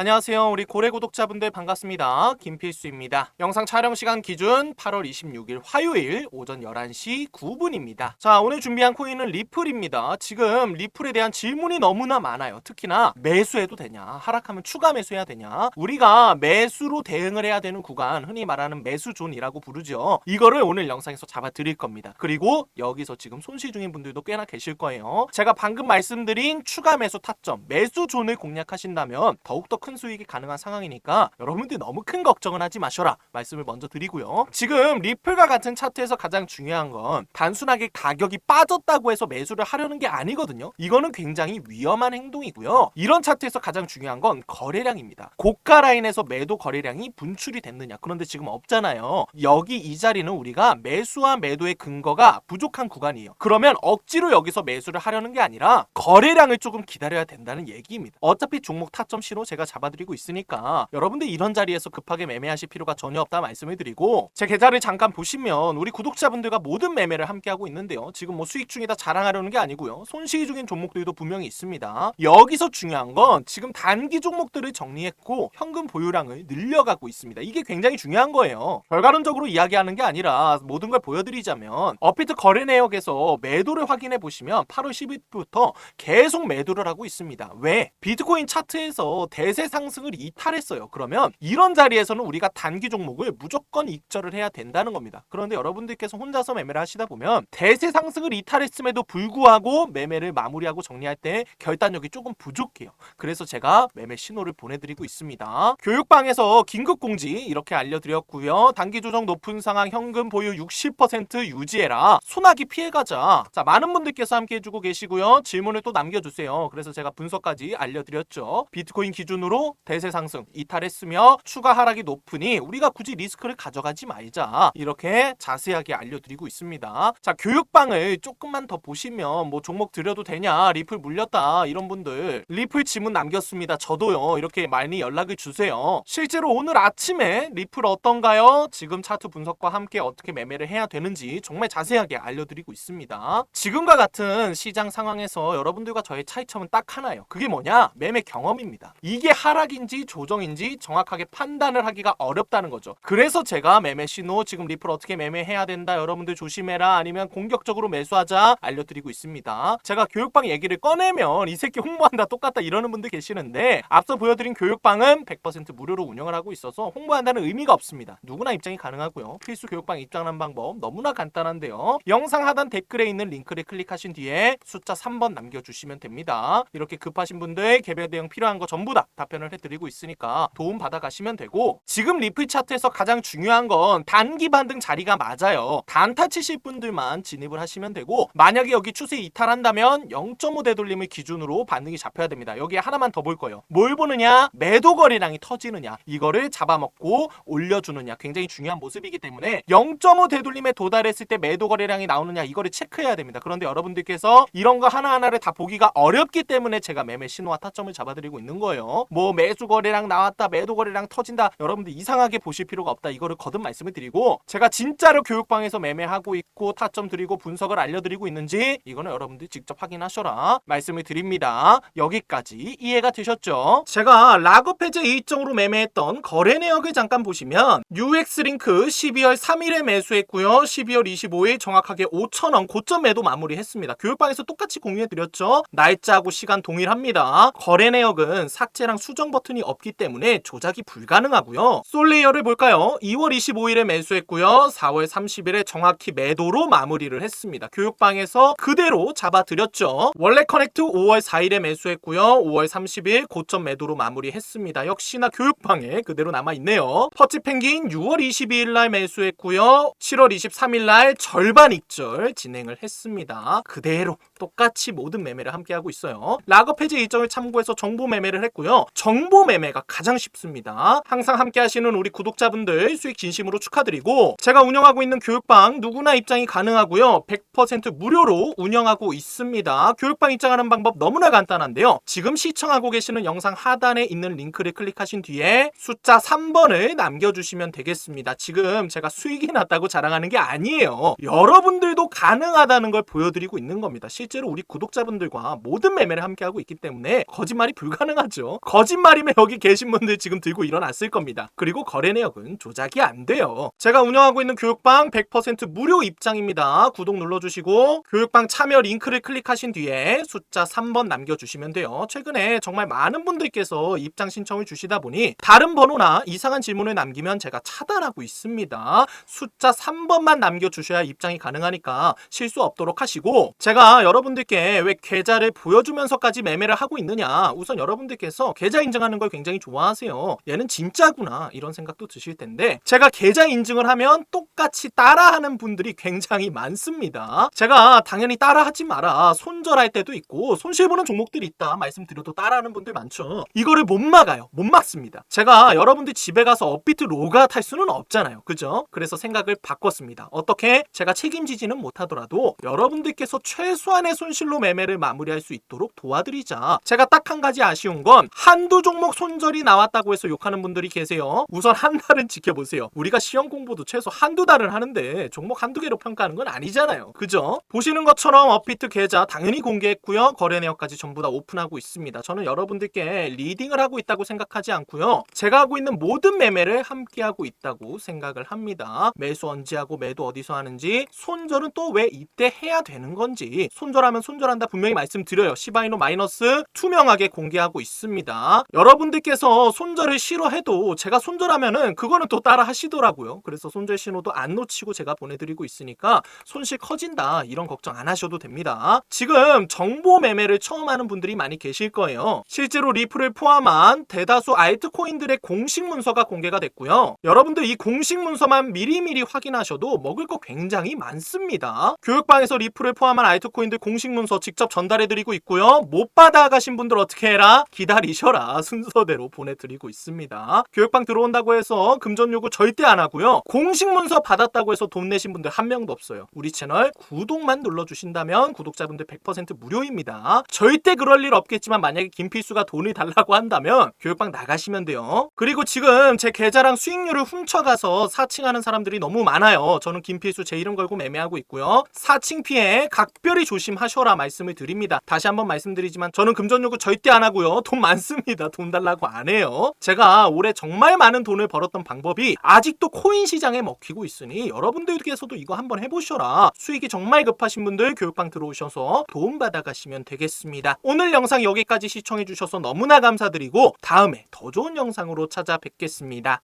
안녕하세요. 우리 고래 구독자분들 반갑습니다. 김필수입니다. 영상 촬영 시간 기준 8월 26일 화요일 오전 11시 9분입니다. 자, 오늘 준비한 코인은 리플입니다. 지금 리플에 대한 질문이 너무나 많아요. 특히나 매수해도 되냐? 하락하면 추가 매수해야 되냐? 우리가 매수로 대응을 해야 되는 구간, 흔히 말하는 매수존이라고 부르죠. 이거를 오늘 영상에서 잡아 드릴 겁니다. 그리고 여기서 지금 손실 중인 분들도 꽤나 계실 거예요. 제가 방금 말씀드린 추가 매수 타점, 매수존을 공략하신다면 더욱더 큰 수익이 가능한 상황이니까 여러분들 너무 큰 걱정은 하지 마셔라 말씀을 먼저 드리고요. 지금 리플과 같은 차트에서 가장 중요한 건 단순하게 가격이 빠졌다고 해서 매수를 하려는 게 아니거든요. 이거는 굉장히 위험한 행동이고요. 이런 차트에서 가장 중요한 건 거래량입니다. 고가 라인에서 매도 거래량이 분출이 됐느냐. 그런데 지금 없잖아요. 여기 이 자리는 우리가 매수와 매도의 근거가 부족한 구간이에요. 그러면 억지로 여기서 매수를 하려는 게 아니라 거래량을 조금 기다려야 된다는 얘기입니다. 어차피 종목 타점 신호 제가 잡 아드리고 있으니까 여러분들 이런 자리에서 급하게 매매하실 필요가 전혀 없다 말씀을 드리고 제 계좌를 잠깐 보시면 우리 구독자분들과 모든 매매를 함께 하고 있는데요. 지금 뭐 수익 중이다 자랑하려는 게 아니고요. 손실 중인 종목들도 분명히 있습니다. 여기서 중요한 건 지금 단기 종목들을 정리했고 현금 보유량을 늘려가고 있습니다. 이게 굉장히 중요한 거예요. 결과론적으로 이야기하는 게 아니라 모든 걸 보여드리자면 어피트 거래 내역에서 매도를 확인해 보시면 8월 10일부터 계속 매도를 하고 있습니다. 왜? 비트코인 차트에서 대세 상승을 이탈했어요. 그러면 이런 자리에서는 우리가 단기 종목을 무조건 익절을 해야 된다는 겁니다. 그런데 여러분들께서 혼자서 매매를 하시다 보면 대세 상승을 이탈했음에도 불구하고 매매를 마무리하고 정리할 때 결단력이 조금 부족해요. 그래서 제가 매매 신호를 보내드리고 있습니다. 교육방에서 긴급 공지 이렇게 알려드렸고요. 단기 조정 높은 상황 현금 보유 60% 유지해라. 소나기 피해가자. 자 많은 분들께서 함께 해주고 계시고요. 질문을 또 남겨주세요. 그래서 제가 분석까지 알려드렸죠. 비트코인 기준으로 대세 상승 이탈했으며 추가 하락이 높으니 우리가 굳이 리스크를 가져가지 말자. 이렇게 자세하게 알려드리고 있습니다. 자 교육방을 조금만 더 보시면 뭐 종목 드려도 되냐 리플 물렸다 이런 분들 리플 지문 남겼습니다. 저도요 이렇게 많이 연락을 주세요. 실제로 오늘 아침에 리플 어떤가요? 지금 차트 분석과 함께 어떻게 매매를 해야 되는지 정말 자세하게 알려드리고 있습니다. 지금과 같은 시장 상황에서 여러분들과 저의 차이점은 딱 하나예요. 그게 뭐냐? 매매 경험입니다. 이게 하락인지 조정인지 정확하게 판단을 하기가 어렵다는 거죠. 그래서 제가 매매 신호 지금 리플 어떻게 매매해야 된다 여러분들 조심해라 아니면 공격적으로 매수하자 알려드리고 있습니다. 제가 교육방 얘기를 꺼내면 이 새끼 홍보한다 똑같다 이러는 분들 계시는데 앞서 보여드린 교육방은 100% 무료로 운영을 하고 있어서 홍보한다는 의미가 없습니다. 누구나 입장이 가능하고요. 필수 교육방 입장하는 방법 너무나 간단한데요. 영상 하단 댓글에 있는 링크를 클릭하신 뒤에 숫자 3번 남겨주시면 됩니다. 이렇게 급하신 분들 개별 대응 필요한 거 전부 다 답변을 해드리고 있으니까 도움 받아 가시면 되고 지금 리플 차트에서 가장 중요한 건 단기 반등 자리가 맞아요. 단타 치실 분들만 진입을 하시면 되고 만약에 여기 추세 이탈한다면 0.5 되돌림을 기준으로 반등이 잡혀야 됩니다. 여기에 하나만 더 볼 거예요. 뭘 보느냐? 매도 거래량이 터지느냐? 이거를 잡아먹고 올려주느냐? 굉장히 중요한 모습이기 때문에 0.5 되돌림에 도달했을 때 매도 거래량이 나오느냐? 이거를 체크해야 됩니다. 그런데 여러분들께서 이런 거 하나하나를 다 보기가 어렵기 때문에 제가 매매 신호와 타점을 잡아드리고 있는 거예요. 뭐 매수 거래량 나왔다, 매도 거래량 터진다. 여러분들 이상하게 보실 필요가 없다. 이거를 거듭 말씀을 드리고 제가 진짜로 교육방에서 매매하고 있고 타점 드리고 분석을 알려드리고 있는지 이거는 여러분들 직접 확인하셔라. 말씀을 드립니다. 여기까지 이해가 되셨죠? 제가 락업 해제 일정으로 매매했던 거래 내역을 잠깐 보시면 UX 링크 12월 3일에 매수했고요. 12월 25일 정확하게 5,000원 고점 매도 마무리했습니다. 교육방에서 똑같이 공유해드렸죠. 날짜하고 시간 동일합니다. 거래 내역은 삭제랑 수정 버튼이 없기 때문에 조작이 불가능하고요. 솔레이어를 볼까요? 2월 25일에 매수했고요. 4월 30일에 정확히 매도로 마무리를 했습니다. 교육방에서 그대로 잡아드렸죠. 원래 커넥트 5월 4일에 매수했고요. 5월 30일 고점 매도로 마무리했습니다. 역시나 교육방에 그대로 남아있네요. 퍼치 펭귄 6월 22일 날 매수했고요. 7월 23일 날 절반 익절 진행을 했습니다. 그대로 똑같이 모든 매매를 함께 하고 있어요. 락업 해제 일정을 참고해서 정보 매매를 했고요. 정보 매매가 가장 쉽습니다. 항상 함께 하시는 우리 구독자분들 수익 진심으로 축하드리고 제가 운영하고 있는 교육방 누구나 입장이 가능하고요. 100% 무료로 운영하고 있습니다. 교육방 입장하는 방법 너무나 간단한데요. 지금 시청하고 계시는 영상 하단에 있는 링크를 클릭하신 뒤에 숫자 3번을 남겨주시면 되겠습니다. 지금 제가 수익이 났다고 자랑하는 게 아니에요. 여러분들도 가능하다는 걸 보여드리고 있는 겁니다. 실제로 우리 구독자분들과 모든 매매를 함께 하고 있기 때문에 거짓말이 불가능하죠. 거짓 말이면 여기 계신 분들 지금 들고 일어났을 겁니다. 그리고 거래 내역은 조작이 안 돼요. 제가 운영하고 있는 교육방 100% 무료 입장입니다. 구독 눌러주시고 교육방 참여 링크를 클릭하신 뒤에 숫자 3번 남겨주시면 돼요. 최근에 정말 많은 분들께서 입장 신청을 주시다 보니 다른 번호나 이상한 질문을 남기면 제가 차단하고 있습니다. 숫자 3번만 남겨주셔야 입장이 가능하니까 실수 없도록 하시고 제가 여러분들께 왜 계좌를 보여주면서까지 매매를 하고 있느냐 우선 여러분들께서 계좌 인증하는 걸 굉장히 좋아하세요. 얘는 진짜구나 이런 생각도 드실 텐데 제가 계좌 인증을 하면 똑같이 따라하는 분들이 굉장히 많습니다. 제가 당연히 따라하지 마라 손절할 때도 있고 손실보는 종목들이 있다 말씀드려도 따라하는 분들 많죠. 이거를 못 막아요. 못 막습니다. 제가 여러분들 집에 가서 업비트 로가 탈 수는 없잖아요. 그죠? 그래서 생각을 바꿨습니다. 어떻게 제가 책임지지는 못하더라도 여러분들께서 최소한의 손실로 매매를 마무리할 수 있도록 도와드리자. 제가 딱 한 가지 아쉬운 건 한두 종목 손절이 나왔다고 해서 욕하는 분들이 계세요. 우선 한 달은 지켜보세요. 우리가 시험 공부도 최소 한두 달을 하는데 종목 한두 개로 평가하는 건 아니잖아요. 그죠? 보시는 것처럼 업비트 계좌 당연히 공개했고요. 거래 내역까지 전부 다 오픈하고 있습니다. 저는 여러분들께 리딩을 하고 있다고 생각하지 않고요. 제가 하고 있는 모든 매매를 함께 하고 있다고 생각을 합니다. 매수 언제 하고 매도 어디서 하는지 손절은 또 왜 이때 해야 되는 건지 손절하면 손절한다 분명히 말씀드려요. 시바이노 마이너스 투명하게 공개하고 있습니다. 여러분들께서 손절을 싫어해도 제가 손절하면은 그거는 또 따라 하시더라고요. 그래서 손절 신호도 안 놓치고 제가 보내드리고 있으니까 손실 커진다 이런 걱정 안 하셔도 됩니다. 지금 정보 매매를 처음 하는 분들이 많이 계실 거예요. 실제로 리플을 포함한 대다수 알트코인들의 공식 문서가 공개가 됐고요. 여러분들 이 공식 문서만 미리미리 확인하셔도 먹을 거 굉장히 많습니다. 교육방에서 리플을 포함한 알트코인들 공식 문서 직접 전달해드리고 있고요. 못 받아가신 분들 어떻게 해라? 기다리셔라. 순서대로 보내드리고 있습니다. 교육방 들어온다고 해서 금전 요구 절대 안 하고요. 공식 문서 받았다고 해서 돈 내신 분들 한 명도 없어요. 우리 채널 구독만 눌러주신다면 구독자분들 100% 무료입니다. 절대 그럴 일 없겠지만 만약에 김필수가 돈을 달라고 한다면 교육방 나가시면 돼요. 그리고 지금 제 계좌랑 수익률을 훔쳐가서 사칭하는 사람들이 너무 많아요. 저는 김필수 제 이름 걸고 매매하고 있고요. 사칭 피해 각별히 조심하셔라 말씀을 드립니다. 다시 한번 말씀드리지만 저는 금전 요구 절대 안 하고요. 돈 많 습니다. 돈 달라고 안 해요. 제가 올해 정말 많은 돈을 벌었던 방법이 아직도 코인 시장에 먹히고 있으니 여러분들께서도 이거 한번 해보셔라. 수익이 정말 급하신 분들 교육방 들어오셔서 도움 받아가시면 되겠습니다. 오늘 영상 여기까지 시청해주셔서 너무나 감사드리고 다음에 더 좋은 영상으로 찾아뵙겠습니다.